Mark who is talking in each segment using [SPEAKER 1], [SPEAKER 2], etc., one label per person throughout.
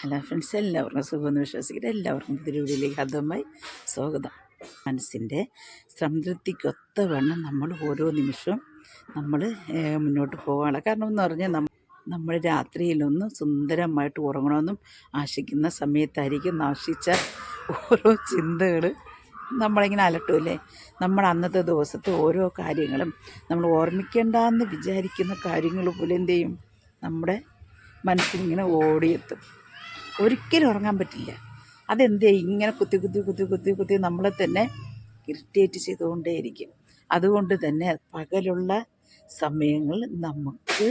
[SPEAKER 1] Hello friends എല്ലാവർക്കും സുഖമെന്ന് വിശ്വസിക്കട്ടെ. എല്ലാവർക്കും വീഡിയോയിലേക്ക് ഹതമായി സ്വാഗതം. മനസ്സിന്റെ സംതൃപ്തിക്കൊത്ത വേണം നമ്മൾ ഓരോ നിമിഷവും നമ്മൾ മുന്നോട്ട് പോവുകയാണ് കാരണം എന്ന് പറഞ്ഞാൽ നമ്മൾ നമ്മൾ രാത്രിയിലൊന്ന് സുന്ദരമായിട്ട് ഉറങ്ങണമെന്നും ആശിക്കുന്ന സമയത്തായിരിക്കും നാശിച്ച ഓരോ ചിന്തകൾ നമ്മളിങ്ങനെ അലട്ടുമല്ലേ നമ്മൾ അന്നത്തെ ദിവസത്തെ ഓരോ കാര്യങ്ങളും നമ്മൾ ഓർമ്മിക്കേണ്ടെന്ന് വിചാരിക്കുന്ന കാര്യങ്ങൾ പോലും എന്ത് ചെയ്യും? നമ്മുടെ മനസ്സിലിങ്ങനെ ഓടിയെത്തും. ഒരിക്കലും ഉറങ്ങാൻ പറ്റില്ല. അതെന്തേ ഇങ്ങനെ കുത്തി കുത്തി കുത്തി കുത്തി കുത്തി നമ്മളെ തന്നെ ഇറിറ്റേറ്റ് ചെയ്തുകൊണ്ടേയിരിക്കും. അതുകൊണ്ട് തന്നെ പകലുള്ള സമയങ്ങൾ നമുക്ക്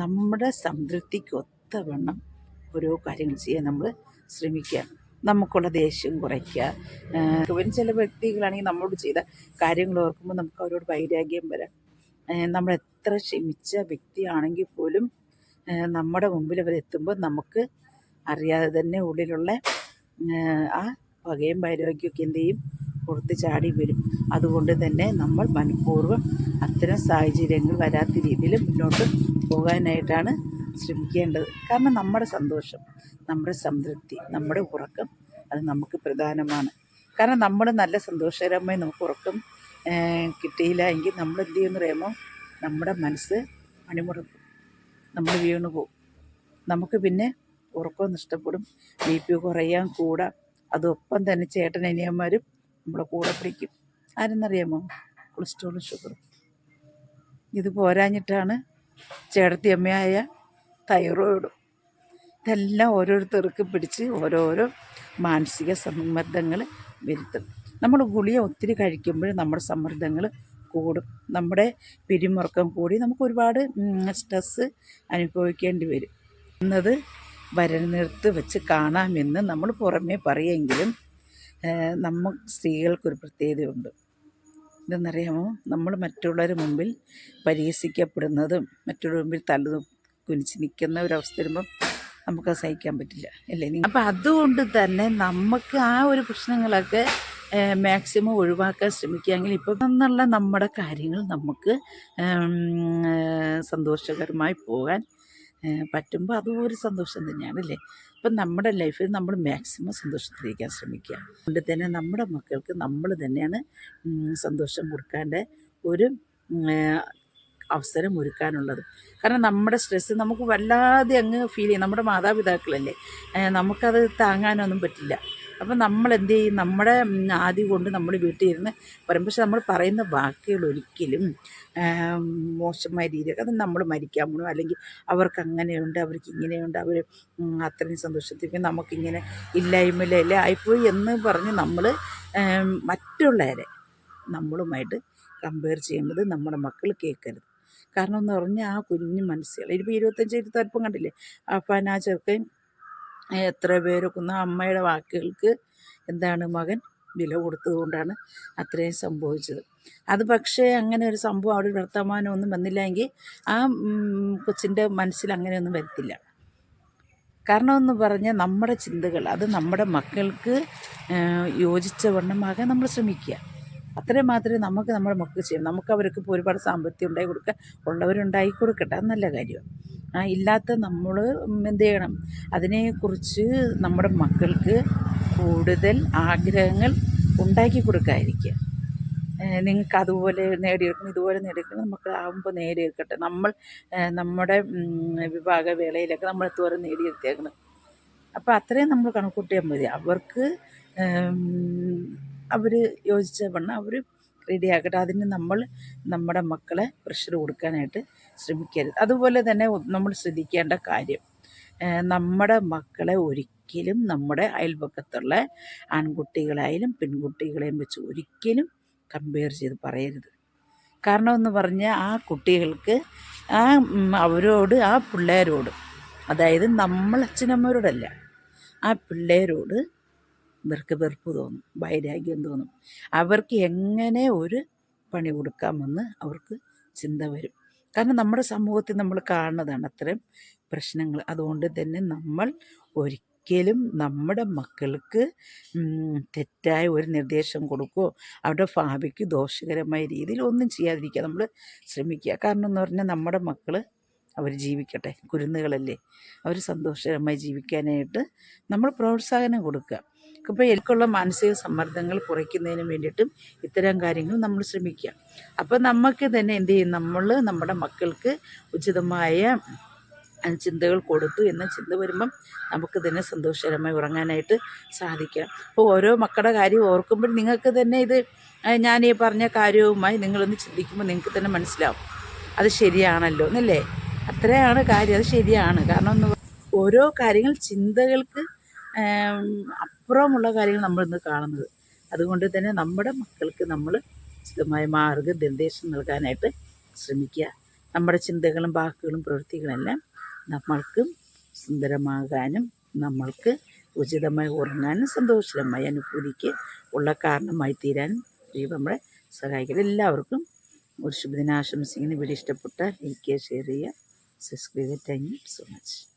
[SPEAKER 1] നമ്മുടെ സംതൃപ്തിക്ക് ഒത്തവണ്ണം ഓരോ കാര്യങ്ങൾ ചെയ്യാൻ നമ്മൾ ശ്രമിക്കുക. നമുക്കുള്ള ദേഷ്യം കുറയ്ക്കുക. ഇവൻ ചില വ്യക്തികളാണെങ്കിൽ നമ്മളോട് ചെയ്ത കാര്യങ്ങൾ ഓർക്കുമ്പോൾ നമുക്ക് അവരോട് വൈരാഗ്യം വരാം. നമ്മൾ എത്ര ക്ഷമിച്ച വ്യക്തിയാണെങ്കിൽ പോലും നമ്മുടെ മുമ്പിൽ അവരെത്തുമ്പോൾ നമുക്ക് അറിയാതെ തന്നെ ഉള്ളിലുള്ള ആ പകയും വൈരാഗ്യമൊക്കെ എന്ത് ചെയ്യും? പുറത്ത് ചാടി വരും. അതുകൊണ്ട് തന്നെ നമ്മൾ മനഃപൂർവം അത്തരം സാഹചര്യങ്ങൾ വരാത്ത രീതിയിൽ മുന്നോട്ട് പോകാനായിട്ടാണ് ശ്രമിക്കേണ്ടത്. കാരണം നമ്മുടെ സന്തോഷം നമ്മുടെ സംതൃപ്തി നമ്മുടെ ഉറക്കം അത് നമുക്ക് പ്രധാനമാണ്. കാരണം നമ്മൾ നല്ല സന്തോഷകരമായി നമുക്ക് ഉറക്കം കിട്ടിയില്ല എങ്കിൽ നമ്മൾ എന്ത് ചെയ്യുമെന്ന് പറയുമ്പോൾ നമ്മുടെ മനസ്സ് അണിമുറക്കും. നമ്മൾ വീണു പോകും നമുക്ക് പിന്നെ ഉറക്കം നഷ്ടപ്പെടും. ബി പി കുറയാൻ കൂടാം. അതൊപ്പം തന്നെ ചേട്ടൻ അനിയന്മാരും നമ്മളെ കൂടെ പിടിക്കും. ആരെന്നറിയാമോ? കൊളസ്ട്രോളും ഷുഗറും ഇത് പോരാഞ്ഞിട്ടാണ് ചേട്ടത്തി അമ്മയായ തൈറോയിഡും ഇതെല്ലാം ഓരോരുത്തർക്ക് പിടിച്ച് ഓരോരോ മാനസിക സമ്മർദ്ദങ്ങൾ വരുത്തും. നമ്മൾ ഗുളിക ഒത്തിരി കഴിക്കുമ്പോൾ നമ്മുടെ സമ്മർദ്ദങ്ങൾ കൂടും. നമ്മുടെ പിരിമുറുക്കം കൂടി നമുക്ക് ഒരുപാട് സ്ട്രെസ്സ് അനുഭവിക്കേണ്ടി വരും. എന്നത് വരനിർത്ത് വെച്ച് കാണാമെന്ന് നമ്മൾ പുറമേ പറയുമെങ്കിലും നമ്മൾ സ്ത്രീകൾക്കൊരു പ്രത്യേകതയുണ്ട്. ഇതെന്നറിയാമോ? നമ്മൾ മറ്റുള്ളവരുടെ മുമ്പിൽ പരിഹസിക്കപ്പെടുന്നതും മറ്റുള്ളവരുടെ മുമ്പിൽ തല കുനിച്ച് നിൽക്കുന്ന ഒരവസ്ഥ വരുമ്പം നമുക്ക് സഹിക്കാൻ പറ്റില്ല. അല്ലേ? അപ്പം അതുകൊണ്ട് തന്നെ നമുക്ക് ആ ഒരു പ്രശ്നങ്ങളൊക്കെ മാക്സിമം ഒഴിവാക്കാൻ ശ്രമിക്കുകയെങ്കിൽ ഇപ്പം എന്നുള്ള നമ്മുടെ കാര്യങ്ങൾ നമുക്ക് സന്തോഷകരമായി പോകാൻ പറ്റുമ്പോൾ അതും ഒരു സന്തോഷം തന്നെയാണ് അല്ലേ അപ്പം നമ്മുടെ ലൈഫിൽ നമ്മൾ മാക്സിമം സന്തോഷത്തിലിരിക്കാൻ ശ്രമിക്കുക. അതുകൊണ്ട് തന്നെ നമ്മുടെ മക്കൾക്ക് നമ്മൾ തന്നെയാണ് സന്തോഷം കൊടുക്കാന്റെ ഒരു അവസരം ഒരുക്കാനുള്ളത്. കാരണം നമ്മുടെ സ്ട്രെസ്സ് നമുക്ക് വല്ലാതെ അങ്ങ് ഫീൽ ചെയ്യും. നമ്മുടെ മാതാപിതാക്കളല്ലേ? നമുക്കത് താങ്ങാനൊന്നും പറ്റില്ല. അപ്പം നമ്മൾ എന്ത് ചെയ്യും? നമ്മുടെ ആദ്യം കൊണ്ട് നമ്മൾ വീട്ടിൽ ഇരുന്ന് പറയും. പക്ഷെ നമ്മൾ പറയുന്ന വാക്കുകൾ ഒരിക്കലും മോശമായ രീതിയിൽ അത് നമ്മൾ മരിക്കാൻ പോകണം അല്ലെങ്കിൽ അവർക്ക് അങ്ങനെയുണ്ട് അവർക്ക് ഇങ്ങനെയുണ്ട് അവർ അത്രയും സന്തോഷത്തിൽ നമുക്കിങ്ങനെ ഇല്ലായ്മയിലല്ലേ ആയിപ്പോയി എന്ന് പറഞ്ഞ് നമ്മൾ മറ്റുള്ളവരെ നമ്മളുമായിട്ട് കമ്പയർ ചെയ്യുന്നത് നമ്മുടെ മക്കൾ കേൾക്കരുത്. കാരണം എന്ന് പറഞ്ഞാൽ ആ കുഞ്ഞു മനസ്സുകൾ ഇതിപ്പോൾ ഇരുപത്തഞ്ച് ഇരുപത്തൽപ്പം കണ്ടില്ലേ? അപ്പം ആ ചെറുക്കൻ എത്ര പേരൊക്കെ അമ്മയുടെ വാക്കുകൾക്ക് എന്താണ് മകൻ വില കൊടുത്തതുകൊണ്ടാണ് അത്രയും സംഭവിച്ചത്. അത് പക്ഷേ അങ്ങനെ ഒരു സംഭവം അവിടെ വർത്തമാനമൊന്നും വന്നില്ലെങ്കിൽ ആ കൊച്ചിന്റെ മനസ്സിൽ അങ്ങനെയൊന്നും വരത്തില്ല. കാരണം എന്ന് പറഞ്ഞാൽ നമ്മുടെ ചിന്തകൾ അത് നമ്മുടെ മക്കൾക്ക് യോജിച്ച വണ്ണമാകാൻ നമ്മൾ ശ്രമിക്കുക. അത്രയും മാത്രമേ നമുക്ക് നമ്മുടെ മക്കൾക്ക് ചെയ്യാം. നമുക്ക് അവർക്ക് ഇപ്പോൾ ഒരുപാട് സാമ്പത്തികം ഉണ്ടായി കൊടുക്കുക ഉള്ളവരുണ്ടായി കൊടുക്കട്ടെ. അത് നല്ല കാര്യമാണ് ആ ഇല്ലാത്ത നമ്മൾ എന്ത് ചെയ്യണം? അതിനെക്കുറിച്ച് നമ്മുടെ മക്കൾക്ക് കൂടുതൽ ആഗ്രഹങ്ങൾ ഉണ്ടാക്കി കൊടുക്കാതിരിക്കുക. നിങ്ങൾക്ക് അതുപോലെ നേടിയെടുക്കണം ഇതുപോലെ നേടിയെടുക്കണം മക്കളാകുമ്പോൾ നേടിയെടുക്കട്ടെ. നമ്മൾ നമ്മുടെ വിഭാഗ വേളയിലൊക്കെ നമ്മൾ എത്തുവരെ നേടിയെടുത്തേക്കണം. അപ്പോൾ അത്രയും നമ്മൾ കണക്കൂട്ടിയാൽ മതി. അവർക്ക് അവർ യോജിച്ച വണ്ണം അവർ റെഡിയാക്കട്ടെ. അതിന് നമ്മൾ നമ്മുടെ മക്കളെ പ്രഷർ കൊടുക്കാനായിട്ട് ശ്രമിക്കരുത്. അതുപോലെ തന്നെ നമ്മൾ ശ്രദ്ധിക്കേണ്ട കാര്യം നമ്മുടെ മക്കളെ ഒരിക്കലും നമ്മുടെ അയൽപക്കത്തുള്ള ആൺകുട്ടികളായാലും പെൺകുട്ടികളെയും വെച്ച് ഒരിക്കലും കമ്പയർ ചെയ്ത് പറയരുത്. കാരണം എന്ന് പറഞ്ഞാൽ ആ കുട്ടികൾക്ക് ആ അവരോട് ആ പിള്ളേരോട് അതായത് നമ്മൾ അച്ഛനമ്മരോടല്ല ആ പിള്ളേരോട് ഇവർക്ക് വെറുപ്പ് തോന്നും വൈരാഗ്യം തോന്നും. അവർക്ക് എങ്ങനെ ഒരു പണി കൊടുക്കാമെന്ന് അവർക്ക് ചിന്ത വരും. കാരണം നമ്മുടെ സമൂഹത്തിൽ നമ്മൾ കാണുന്നതാണ് അത്തരം പ്രശ്നങ്ങൾ. അതുകൊണ്ട് തന്നെ നമ്മൾ ഒരിക്കലും നമ്മുടെ മക്കൾക്ക് തെറ്റായ ഒരു നിർദ്ദേശം കൊടുക്കുകയോ അവരുടെ ഭാവിക്ക് ദോഷകരമായ രീതിയിൽ ഒന്നും ചെയ്യാതിരിക്കുക നമ്മൾ ശ്രമിക്കുക. കാരണം എന്ന് പറഞ്ഞാൽ നമ്മുടെ മക്കൾ അവർ ജീവിക്കട്ടെ. കുരുന്നുകളല്ലേ. അവർ സന്തോഷകരമായി ജീവിക്കാനായിട്ട് നമ്മൾ പ്രോത്സാഹനം കൊടുക്കുക. ഇപ്പോൾ എനിക്കുള്ള മാനസിക സമ്മർദ്ദങ്ങൾ കുറയ്ക്കുന്നതിന് വേണ്ടിയിട്ടും ഇത്തരം കാര്യങ്ങൾ നമ്മൾ ശ്രമിക്കുക. അപ്പോൾ നമുക്ക് തന്നെ എന്ത് ചെയ്യും? നമ്മൾ നമ്മുടെ മക്കൾക്ക് ഉചിതമായ ചിന്തകൾ കൊടുത്തു എന്ന ചിന്ത വരുമ്പം നമുക്ക് തന്നെ സന്തോഷകരമായി ഉറങ്ങാനായിട്ട് സാധിക്കാം. അപ്പോൾ ഓരോ മക്കളുടെ കാര്യം ഓർക്കുമ്പോൾ നിങ്ങൾക്ക് തന്നെ ഇത് ഞാൻ ഈ പറഞ്ഞ കാര്യവുമായി നിങ്ങളൊന്ന് ചിന്തിക്കുമ്പോൾ നിങ്ങൾക്ക് തന്നെ മനസ്സിലാവും. അത് ശരിയാണല്ലോ എന്നല്ലേ? അത്രയാണ് കാര്യം. അത് ശരിയാണ്. കാരണം ഓരോ കാര്യങ്ങൾ ചിന്തകൾക്ക് അപ്പുറമുള്ള കാര്യങ്ങൾ നമ്മൾ ഇന്ന് കാണുന്നത്. അതുകൊണ്ട് തന്നെ നമ്മുടെ മക്കൾക്ക് നമ്മൾ ഉചിതമായ മാർഗനിർദ്ദേശം നൽകാനായിട്ട് ശ്രമിക്കുക. നമ്മുടെ ചിന്തകളും വാക്കുകളും പ്രവൃത്തികളെല്ലാം നമ്മൾക്ക് സുന്ദരമാകാനും നമ്മൾക്ക് ഉചിതമായി ഉറങ്ങാനും സന്തോഷകരമായ അനുഭൂതിക്ക് ഉള്ള കാരണമായി തീരാനും ദൈവം നമ്മളെ സഹായിക്കട്ടെ. എല്ലാവർക്കും ഒരു ശുഭദിനാശംസിങ്ങനെ വീഡിയോ ഇഷ്ടപ്പെട്ട ചെയ്യുക ഷെയർ ചെയ്യുക. Subscribe thank you so much